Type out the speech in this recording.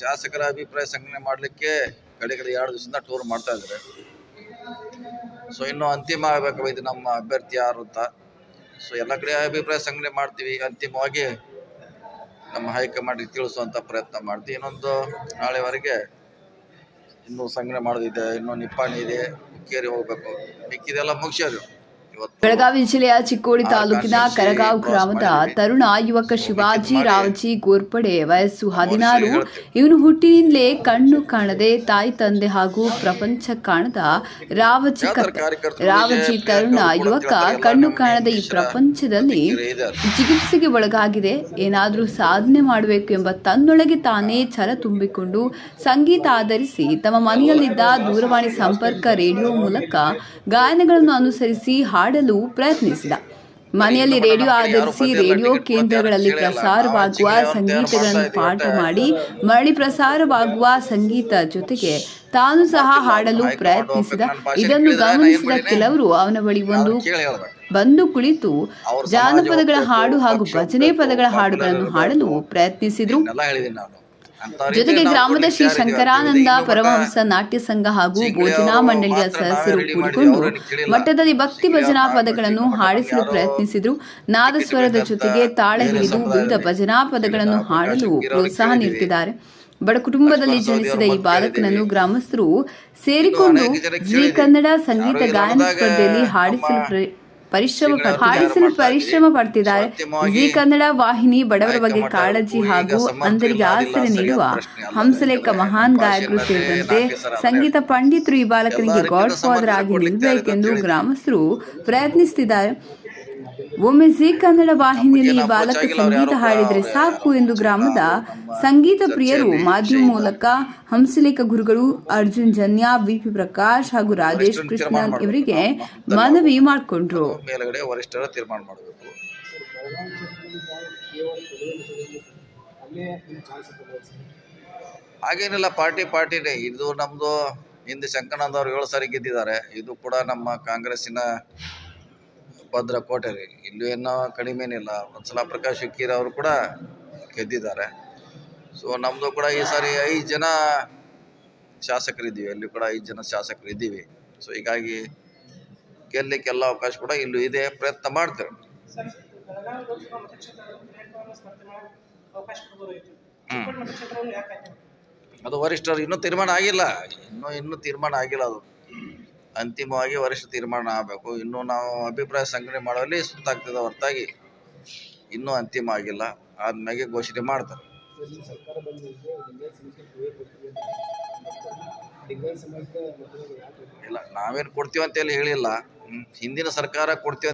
ಶಾಸಕರ ಅಭಿಪ್ರಾಯ ಸಂಗ್ರಹಣೆ ಮಾಡಲಿಕ್ಕೆ ಕಡೆ ಕಡೆ ಎರಡು ದಿವಸದಿಂದ ಟೂರ್ ಮಾಡ್ತಾ ಇದ್ದಾರೆ. ಸೊ ಇನ್ನು ಅಂತಿಮ ಆಗಬೇಕು ಇದು ನಮ್ಮ ಅಭ್ಯರ್ಥಿ ಯಾರು ಅಂತ. ಸೊ ಎಲ್ಲ ಕಡೆ ಅಭಿಪ್ರಾಯ ಸಂಗ್ರಹಣೆ ಮಾಡ್ತೀವಿ. ಅಂತಿಮವಾಗಿ ನಮ್ಮ ಹೈಕಮಾಂಡಿಗೆ ತಿಳಿಸುವಂಥ ಪ್ರಯತ್ನ ಮಾಡ್ತೀವಿ. ಇನ್ನೊಂದು ನಾಳೆವರೆಗೆ ಇನ್ನೂ ಸಂಗ್ರಹಣೆ ಮಾಡೋದಿದೆ. ಇನ್ನೂ ನಿಪ್ಪಾಣಿ ಇದೆ. ಹುಕ್ಕೇರಿ ಹೋಗ್ಬೇಕು. ಮಿಕ್ಕಿದೆಲ್ಲ ಇವತ್ತು ಬೆಳಗಾವಿ ಜಿಲ್ಲೆಯ ಚಿಕ್ಕೋಡಿ ತಾಲೂಕಿನ ಕರಗಾವ್ ಗ್ರಾಮದ ತರುಣ ಯುವಕ ಶಿವಾಜಿ ರಾವಜಿ ಗೋರ್ಪಡೆ ವಯಸ್ಸು ಹದಿನಾರು. ಇವನು ಹುಟ್ಟಿನಿಂದಲೇ ಕಣ್ಣು ಕಾಣದೆ ತಾಯಿ ತಂದೆ ಹಾಗೂ ಪ್ರಪಂಚ ಕಾಣದ ರಾವಜಿ ಕತೆ ರಾವಜಿ ತರುಣ ಯುವಕ ಕಣ್ಣು ಕಾಣದ ಈ ಪ್ರಪಂಚದಲ್ಲಿ ಚಿಕಿತ್ಸೆಗೆ ಒಳಗಾಗಿದೆ. ಏನಾದರೂ ಸಾಧನೆ ಮಾಡಬೇಕು ಎಂಬ ತನ್ನೊಳಗೆ ತಾನೇ ಛಲ ತುಂಬಿಕೊಂಡು ಸಂಗೀತ ಆಧರಿಸಿ ತಮ್ಮ ಮನೆಯಲ್ಲಿದ್ದ ದೂರವಾಣಿ ಸಂಪರ್ಕ ರೇಡಿಯೋ ಮೂಲಕ ಗಾಯನಗಳನ್ನು ಅನುಸರಿಸಿ ಹಾಡಲು ಪ್ರಯತ್ನಿಸಿದ. ಮನೆಯಲ್ಲಿ ರೇಡಿಯೋ ಆಧರಿಸಿ ರೇಡಿಯೋ ಕೇಂದ್ರಗಳಲ್ಲಿ ಪ್ರಸಾರವಾಗುವ ಸಂಗೀತಗಳನ್ನು ಪಾಠ ಮಾಡಿ ಮರಳಿ ಪ್ರಸಾರವಾಗುವ ಸಂಗೀತ ಜೊತೆಗೆ ತಾನು ಸಹ ಹಾಡಲು ಪ್ರಯತ್ನಿಸಿದ. ಇದನ್ನು ಗಮನಿಸಿದ ಕೆಲವರು ಅವನ ಬಳಿ ಒಂದು ಬಂದು ಕುಳಿತು ಜಾನಪದಗಳ ಹಾಡು ಹಾಗೂ ಭಜನೆ ಪದಗಳ ಹಾಡುಗಳನ್ನು ಹಾಡಲು ಪ್ರಯತ್ನಿಸಿದ್ರು. ಜೊತೆಗೆ ಗ್ರಾಮದ ಶ್ರೀ ಶಂಕರಾನಂದ. ಪರಮಹಂಸ ನಾಟ್ಯ ಸಂಘ ಹಾಗೂ ಭೋಜನಾ ಮಂಡಳಿಯ ಸದಸ್ಯರು ಕೂಡಿಕೊಂಡು ಮಠದಲ್ಲಿ ಭಕ್ತಿ ಭಜನಾ ಪದಗಳನ್ನು ಹಾಡಿಸಲು ಪ್ರಯತ್ನಿಸಿದ್ರು. ನಾದಸ್ವರದ ಜೊತೆಗೆ ತಾಳೆ ಹಿಡಿದು ವಿವಿಧ ಭಜನಾ ಪದಗಳನ್ನು ಹಾಡಲು ಪ್ರೋತ್ಸಾಹ. ನೀಡುತ್ತಿದ್ದಾರೆ. ಬಡ ಕುಟುಂಬದಲ್ಲಿ ಜನಿಸಿದ ಈ ಬಾಲಕನನ್ನು ಗ್ರಾಮಸ್ಥರು ಸೇರಿಕೊಂಡು ಶ್ರೀ ಜಿ ಕನ್ನಡ ಸಂಗೀತ ಗಾಯನ ಸ್ಪರ್ಧೆಯಲ್ಲಿ ಹಾಡಿಸಲು ಪರಿಶ್ರಮ ಹಾಡಿಸಲು ಪರಿಶ್ರಮ ಪಡ್ತಿದ್ದಾರೆ. ಜೀ ಕನ್ನಡ ವಾಹಿನಿ ಬಡವರ ಬಗ್ಗೆ ಕಾಳಜಿ ಹಾಗೂ ಅಂದರಿಗೆ ಅಂಧರಿಗೆ ಆಸರೆ ನೀಡುವ ಹಂಸಲೇಖ ಮಹಾನ್ ಗಾಯಕರು ಸೇರಿದಂತೆ ಸಂಗೀತ ಪಂಡಿತರು ಈ ಬಾಲಕನಿಗೆ ಗಾಡ್ ಫಾದರ್ ಆಗಿ ನಿಲ್ಲಬೇಕೆಂದು ಗ್ರಾಮಸ್ಥರು ಪ್ರಯತ್ನಿಸುತ್ತಿದ್ದಾರೆ ಒಮ್ಮೆ ಜಿ ಕನ್ನಡ ವಾಹಿನಿಯಲ್ಲಿ ಈ ಬಾಲಕ ಸಂಗೀತ ಹಾಡಿದರೆ ಸಾಕು ಎಂದು ಗ್ರಾಮದ ಸಂಗೀತ ಪ್ರಿಯರು ಮಾಧ್ಯಮ ಮೂಲಕ ಹಂಸಲೇಖ ಗುರುಗಳು ಅರ್ಜುನ್ ಜನ್ಯ ವಿಪಿ ಪ್ರಕಾಶ್ ಹಾಗೂ ರಾಜೇಶ್ ಕೃಷ್ಣನ್ ಇವರಿಗೆ ಮನವಿ ಮಾಡಿಕೊಂಡ್ರು. ಮೇಲ್ಗಡೆ ವರಿಷ್ಠರ ತೀರ್ಮಾನ ಮಾಡಬೇಕು. ಹಾಗೇನಿಲ್ಲ ಪಾರ್ಟಿ ಪಾರ್ಟಿನೇ. ಇದು ನಮ್ಮದು ಹಿಂದೆ ಶಂಕರನಂದ್ ಅವರು ಏಳು ಸಾರಿ ಗೆದ್ದಿದ್ದಾರೆ. ಇದು ಕೂಡ ನಮ್ಮ ಕಾಂಗ್ರೆಸ್ಸಿನ ಭದ್ರ ಕೋಟೆ ರೀ ಇಲ್ಲೂ ಏನೋ ಕಡಿಮೆನಿಲ್ಲ ಒಂದ್ಸಲ ಪ್ರಕಾಶ್ ಹುಕ್ಕೀರ್ ಅವರು ಕೂಡ ಗೆದ್ದಿದ್ದಾರೆ. ಸೊ ನಮ್ಮದು ಕೂಡ ಈ ಸಾರಿ ಐದು ಜನ ಶಾಸಕರಿದ್ದೀವಿ. ಅಲ್ಲಿ ಕೂಡ ಐದು ಜನ ಶಾಸಕರು ಇದ್ದೀವಿ ಸೊ ಹೀಗಾಗಿ ಗೆಲ್ಲಕ್ಕೆಲ್ಲ ಅವಕಾಶ ಕೂಡ ಇಲ್ಲೂ ಇದೆ. ಪ್ರಯತ್ನ ಮಾಡ್ತೇವೆ. ಅದು ವರಿಷ್ಠರು ಇನ್ನೂ ತೀರ್ಮಾನ ಆಗಿಲ್ಲ. ಇನ್ನೂ ಇನ್ನೂ ತೀರ್ಮಾನ ಆಗಿಲ್ಲ ಅದು. ಅಂತಿಮವಾಗಿ ವರಿಷ್ಠ ತೀರ್ಮಾನ ಆಗಬೇಕು. ಇನ್ನು ನಾವು ಅಭಿಪ್ರಾಯ ಸಂಗ್ರಹಣೆ ಮಾಡುವಲ್ಲಿ ಸುತ್ತಾಗ್ತದೆ ಹೊರತಾಗಿ. ಇನ್ನೂ ಅಂತಿಮ ಆಗಿಲ್ಲ. ಆದ್ಮೇಲೆ ಘೋಷಣೆ ಮಾಡ್ತಾರೆ. ಇಲ್ಲ ನಾವೇನು ಕೊಡ್ತೀವಿ ಅಂತ ಹೇಳಿಲ್ಲ. ಹಿಂದಿನ ಸರ್ಕಾರ ಕೊಡ್ತೀವಿ